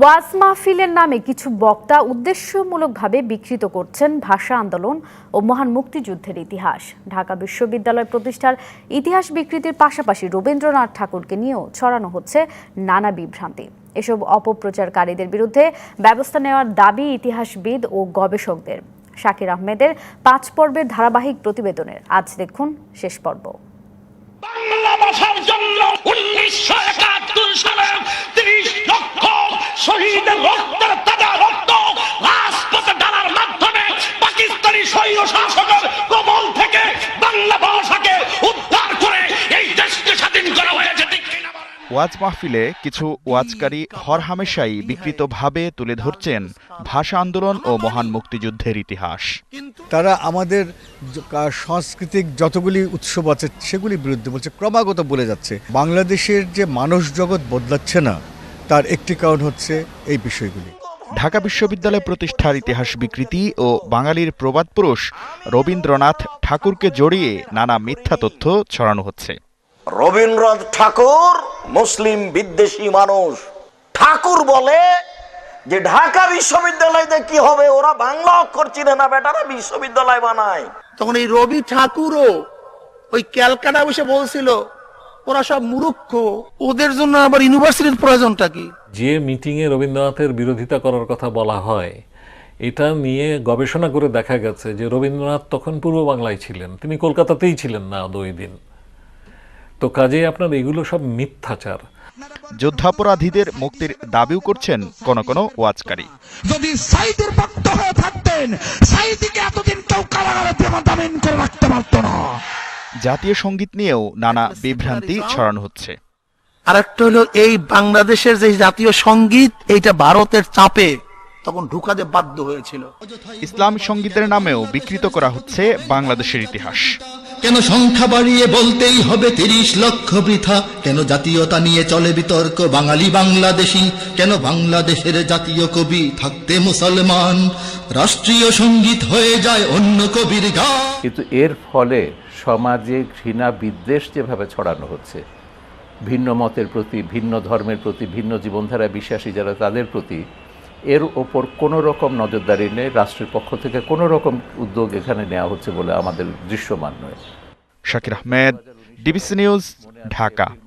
ওয়াজ মাহফিলের নামে কিছু বক্তা উদ্দেশ্যমূলকভাবে বিকৃত করছেন ভাষা আন্দোলন ও মহান মুক্তিযুদ্ধের ইতিহাস। ঢাকা বিশ্ববিদ্যালয় প্রতিষ্ঠার ইতিহাস বিকৃতির পাশাপাশি রবীন্দ্রনাথ ঠাকুরকে নিয়েও ছড়ানো হচ্ছে নানা বিভ্রান্তি। এসব অপপ্রচারকারীদের বিরুদ্ধে ব্যবস্থা নেওয়ার দাবি ইতিহাসবিদ ও গবেষকদের। শাকির আহমেদের পাঁচ পর্বের ধারাবাহিক প্রতিবেদনের আজ দেখুন শেষ পর্ব। বাংলা ভাষার জন্য উনিশশো শহীদের রক্তের তাজা রক্ত রাজপথে ডালার মাধ্যমে পাকিস্তানি স্বৈর শাসকের কবল থেকে বাংলা ভাষাকে উদ্ধার করে এই দেশকে স্বাধীন করা হয়েছে? ওয়াজ মাহফিলে কিছু ওয়াজকারী হরহামেশাই বিকৃতভাবে তুলে ধরছেন ভাষা আন্দোলন ও মহান মুক্তিযুদ্ধের ইতিহাস তারা আমাদের সাংস্কৃতিক যতগুলি উৎসব আছে সেগুলি বিরুদ্ধে বলছে ক্রমাগত বলে যাচ্ছে বাংলাদেশের যে মানুষ জগৎ বদলাচ্ছে না তার একটি কারণ হচ্ছে এই বিষয়গুলি। ঢাকা বিশ্ববিদ্যালয় প্রতিষ্ঠার ইতিহাস বিকৃতি ও বাঙালির প্রবাদ পুরুষ রবীন্দ্রনাথ ঠাকুরকে জড়িয়ে নানা মিথ্যা তথ্য ছড়ানো হচ্ছে। রবীন্দ্রনাথ ঠাকুর মুসলিম বিদ্বেষী মানুষ। ঠাকুর বলে যে ঢাকা বিশ্ববিদ্যালয়তে কি হবে? ওরা বাংলা অক্ষর চিনে না বেটারা বিশ্ববিদ্যালয় বানায়। তখন এই রবি ঠাকুরও ওই ক্যালকাটা বসে বলছিল ওরা সব মূর্খ। ওদের জন্য আবার ইউনিভার্সিটির প্রয়োজনটা কি? যে মিটিংয়ে রবীন্দ্রনাথের বিরোধিতা করার কথা বলা হয় এটা নিয়ে গবেষণা করে দেখা গেছে যে রবীন্দ্রনাথ তখন পূর্ব বাংলায় ছিলেন। তিনি কলকাতাতেই ছিলেন না দুই দিন। তো কাজেই আপনার এগুলো সব মিথ্যাচার। যুদ্ধাপরাধীদের মুক্তির দাবিও করছেন কোন কোন ওয়াজকারী। যদি সাইদের ভক্ত হয়ে থাকতেন সাইদিকে এতদিন কেউ কারাগারে জাতীয় সংগীত নিয়েও নানা বিভ্রান্তি ছড়ানো হচ্ছে। আর একটা হলো এই বাংলাদেশের যে জাতীয় সংগীত এইটা ভারতের চাপে তখন ঢুকাতে বাধ্য হয়েছিল। ইসলাম সঙ্গীতের নামেও বিকৃত করা হচ্ছে বাংলাদেশের ইতিহাস। কেন সংখ্যা বাড়িয়ে বলতেই হবে তিরিশ লক্ষ বৃথা? কেন জাতীয়তা নিয়ে চলে বিতর্ক? বাঙালি বাংলাদেশি। কেন বাংলাদেশের জাতীয় কবি থাকতে মুসলমান? রাষ্ট্রীয় সংগীত হয়ে যায় অন্য কবির গান কিন্তু এর ফলে সমাজে ঘৃণা বিদ্বেষ যেভাবে ছড়ানো হচ্ছে, ভিন্ন মতের প্রতি, ভিন্ন ধর্মের প্রতি, ভিন্ন জীবনধারা বিশ্বাসী যারা তাদের প্রতি এর ওপর কোনো রকম নজরদারি নেই, রাষ্ট্রের পক্ষ থেকে কোনো রকম উদ্যোগ এখানে নেওয়া হচ্ছে বলে আমাদের দৃশ্যমান নয়। Shakir Ahmed, DBC news, Dhaka.